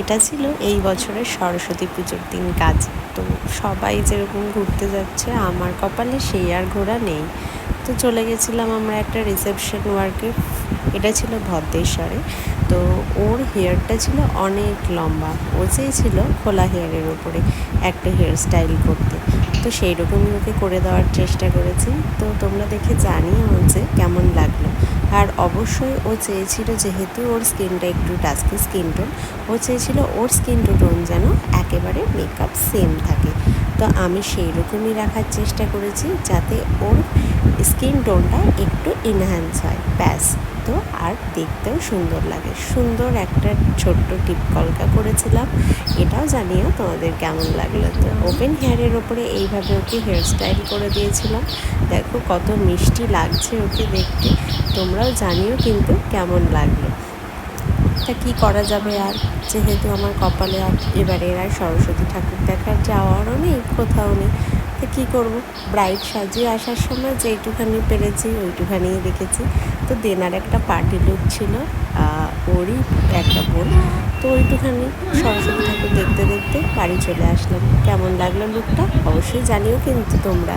এটা ছিল এই বছরের সরস্বতী পুজোর দিন কাজ। তো সবাই যেরকম ঘুরতে যাচ্ছে, আমার কপালে সেই আর ঘোরা নেই। তো চলে গেছিলাম আমরা একটা রিসেপশন ওয়ার্কে এটা ছিল ভদ্রেশ্বরে। তো ওর হেয়ারটা ছিল অনেক লম্বা। ও চেয়েছিল খোলা হেয়ারের ওপরে একটা হেয়ার স্টাইল করতে। তো সেই রকমই ওকে করে দেওয়ার চেষ্টা করেছি। তো তোমরা দেখে জানিও যে কেমন লাগল। আর অবশ্যই ও চেয়েছিল যেহেতু ওর স্কিনটা একটু টাস্কি স্কিন টোন ও চেয়েছিল ওর স্কিন টোন যেন একেবারে মেকআপ সেম থাকে। তো আমি সেই রকমই রাখার চেষ্টা করেছি যাতে ওর স্কিন টোনটা একটু এনহ্যান্স হয়। ব্যাস। তো আর দেখতেও সুন্দর লাগে। সুন্দর একটা ছোট্ট টিপ কলকা করেছিলাম। এটাও জানিও তোমাদের কেমন লাগল? তো ওপেন হেয়ারের ওপরে এইভাবে ওকে হেয়ার স্টাইল করে দিয়েছিলাম। দেখো কত মিষ্টি লাগছে ওকে দেখতে। তোমরাও জানিও কিন্তু কেমন লাগল। তা কী করা যাবে আর? যেহেতু আমার কপালে আর এবারে আর সরস্বতী ঠাকুর দেখার যাওয়ারও নেই, কোথাও নেই। তো কী করব? ব্রাইট সাজিয়ে আসার সময় যেইটুখানি পেরেছি, ওইটুখানি দেখেছি তো দেনার একটা পার্টি লুক ছিল ওরই একটা বোন। তো ওইটুখানি সরস্বতী ঠাকুর দেখতে দেখতে বাড়ি চলে আসলাম। কেমন লাগল লুকটা? অবশ্যই জানিও কিন্তু তোমরা।